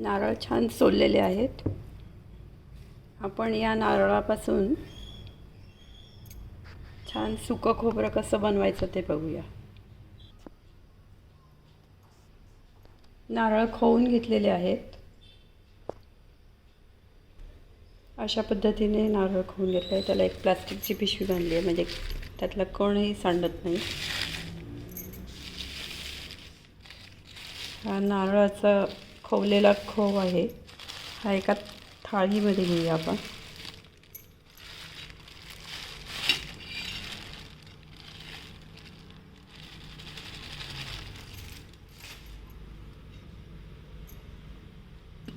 नारळ छान सोललेले आहेत. आपण या नारळापासून छान सुकं खोबरं कसं बनवायचं ते बघूया. नारळ खोवून घेतलेले आहेत. अशा पद्धतीने नारळ खोवून घेतलं आहे. त्याला एक प्लास्टिकची पिशवी बांधली आहे. म्हणजे त्यातला कणही सांडत नाही. हा नारळाचा खवलेला खव आहे. हा एका थाळीमध्ये घेऊया आपण.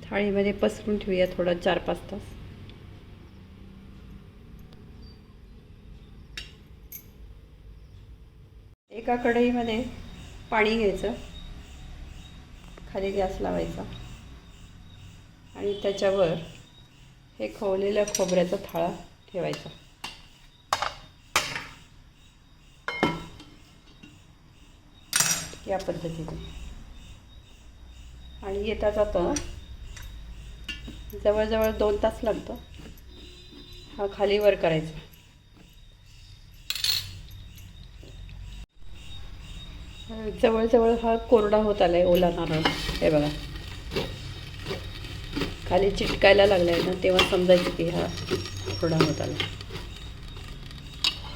थाळीमध्ये पसरून ठेवूया थोडा चार पाच तास. एका कढईमध्ये पाणी घ्यायचं. खाली गॅस लावायचा. आणि त्याच्यावर हे खवलेल्या खोबऱ्याचा थाळा ठेवायचा. या पद्धतीने. आणि येता जाता जवळजवळ दोन तास लागतं. हा खाली वर करायचा. जवळजवळ हा कोरडा होत आला आहे ओला नारळ. हे बघा. खाली चिटकायला लागला आहे ना तेव्हा समजायचं की हा कोरडा होत आला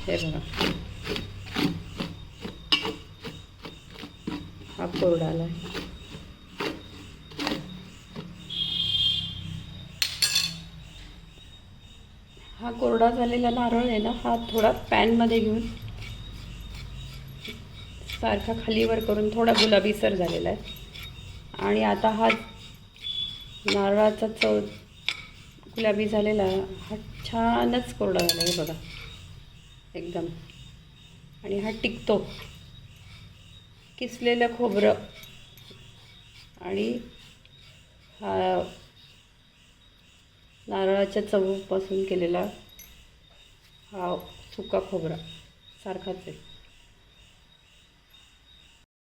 हे बघा. हा कोरडा आला आहे हा कोरडा झालेला नारळ आहे ना हा थोडा पॅनमध्ये घेऊन सारखा खालीवर करून थोडा गुलाबीसर झालेला आहे. आणि आता हा नारळाचा चव गुलाबी झालेला हा छानच कोरडा झाला आहे बघा. एकदम. आणि हा टिकतो. किसलेलं खोबरं. आणि हा नारळाच्या चवपासून केलेला हा सुका खोबरा. सारखाच आहे.